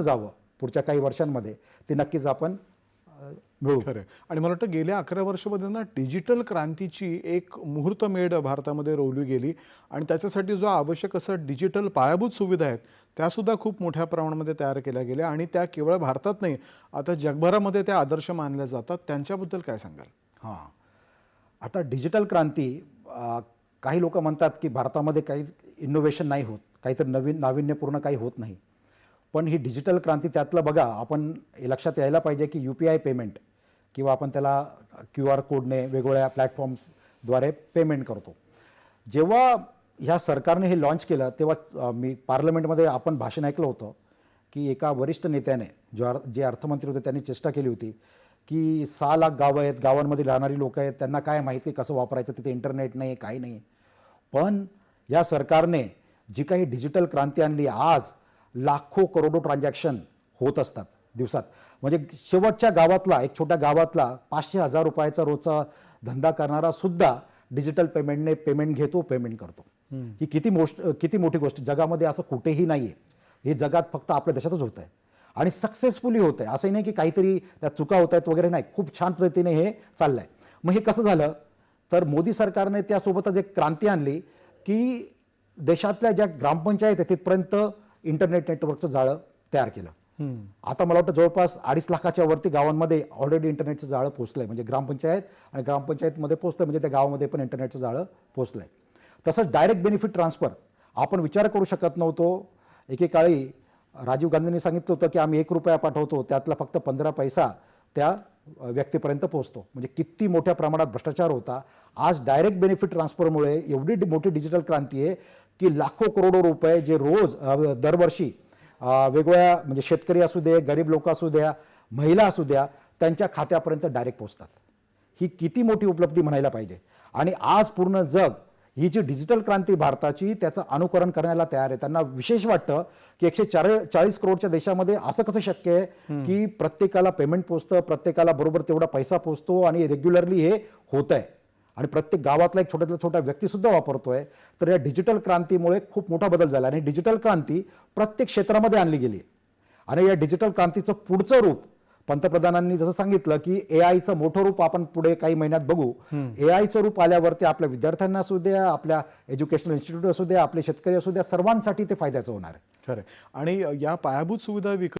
जावं पुढच्या काही वर्षांमध्ये. ते नक्कीच आपण मिळू. खरं. आणि मला वाटतं गेल्या अकरा वर्षामध्ये ना डिजिटल क्रांतीची एक मुहूर्तमेढ भारतामध्ये रोवली गेली. आणि त्याच्यासाठी जो आवश्यक असं डिजिटल पायाभूत सुविधा आहेत त्यासुद्धा खूप मोठ्या प्रमाणामध्ये तयार केल्या गेल्या. आणि त्या केवळ भारतात नाही आता जगभरामध्ये त्या आदर्श मानल्या जातात. त्यांच्याबद्दल काय सांगाल? हां. आता डिजिटल क्रांती काही लोक म्हणतात की भारतामध्ये काही इनोव्हेशन नाही होत. काहीतरी नवीन नाविन्यपूर्ण काही होत नाही. पण ही डिजिटल क्रांती त्यातलं बघा आपण हे लक्षात यायला पाहिजे की यू पी आय पेमेंट किंवा आपण त्याला क्यू आर कोडने वेगवेगळ्या प्लॅटफॉर्म्सद्वारे पेमेंट करतो. जेव्हा ह्या सरकारने हे लॉन्च केलं तेव्हा मी पार्लमेंटमध्ये आपण भाषण ऐकलं होतं की एका वरिष्ठ नेत्याने जो जे अर्थमंत्री होते त्यांनी चेष्टा केली होती की सहा लाख गावं आहेत गावांमध्ये राहणारी लोक आहेत त्यांना काय माहिती कसं वापरायचं तिथे इंटरनेट नाही काही नाही. पण या सरकारने जी काही डिजिटल क्रांती आणली आज लाखो करोडो ट्रान्झॅक्शन होत असतात दिवसात. म्हणजे शेवटच्या गावातला एक छोट्या गावातला पाचशे हजार रुपयाचा रोजचा धंदा करणारा सुद्धा डिजिटल पेमेंटने पेमेंट घेतो पेमेंट करतो. ही किती मोस्ट किती मोठी गोष्ट जगामध्ये असं कुठेही नाही आहे हे जगात फक्त आपल्या देशातच होत आहे आणि सक्सेसफुली होत आहे असंही नाही की काहीतरी त्यात चुका होत आहेत वगैरे नाही. खूप छान पद्धतीने हे चाललं आहे मग हे कसं झालं? तर मोदी सरकारने त्यासोबतच एक क्रांती आणली की देशातल्या ज्या ग्रामपंचायत आहेत तिथपर्यंत इंटरनेट नेटवर्कचं जाळं तयार केलं. आता मला वाटतं जवळपास अडीच लाखाच्या वरती गावांमध्ये ऑलरेडी इंटरनेटचं जाळं पोचलं आहे म्हणजे ग्रामपंचायत आणि ग्रामपंचायतमध्ये पोचलं म्हणजे त्या गावामध्ये पण इंटरनेटचं जाळं पोचलं आहे तसंच डायरेक्ट बेनिफिट ट्रान्सफर आपण विचार करू शकत नव्हतो. एकेकाळी राजीव गांधींनी सांगितलं होतं की आम्ही एक रुपया पाठवतो त्यातला फक्त पंधरा पैसा त्या व्यक्तीपर्यंत पोहोचतो. म्हणजे किती मोठ्या प्रमाणात भ्रष्टाचार होता. आज डायरेक्ट बेनिफिट ट्रान्सफरमुळे एवढी मोठी डिजिटल क्रांती आहे. की लाखो करोडो रुपये जे रोज दरवर्षी वेगवेगळ्या म्हणजे शेतकरी असू दे गरीब लोक असू द्या महिला असू द्या त्यांच्या खात्यापर्यंत डायरेक्ट पोचतात ही किती मोठी उपलब्धी म्हणायला पाहिजे. आणि आज पूर्ण जग ही जी डिजिटल क्रांती भारताची त्याचं अनुकरण करण्याला तयार आहे. त्यांना विशेष वाटतं की एकशे चार चाळीस करोडच्या देशामध्ये असं कसं शक्य आहे की प्रत्येकाला पेमेंट पोचतं प्रत्येकाला बरोबर तेवढा पैसा पोचतो आणि रेग्युलरली हे होत आहे आणि प्रत्येक गावातला एक छोट्यातला छोटा व्यक्तीसुद्धा वापरतोय तर या डिजिटल क्रांतीमुळे खूप मोठा बदल झाला. आणि डिजिटल क्रांती प्रत्येक क्षेत्रामध्ये आणली गेली. आणि या डिजिटल क्रांतीचं पुढचं रूप पंतप्रधानांनी जसं सांगितलं की ए आयचं मोठं रूप आपण पुढे काही महिन्यात बघू. ए आयचं रूप आल्यावरती आपल्या विद्यार्थ्यांना असू द्या आपल्या एज्युकेशनल इन्स्टिट्यूट असू द्या आपले शेतकरी असू द्या सर्वांसाठी ते फायद्याचं होणार आहे. खरं आहे. आणि या पायाभूत सुविधा विक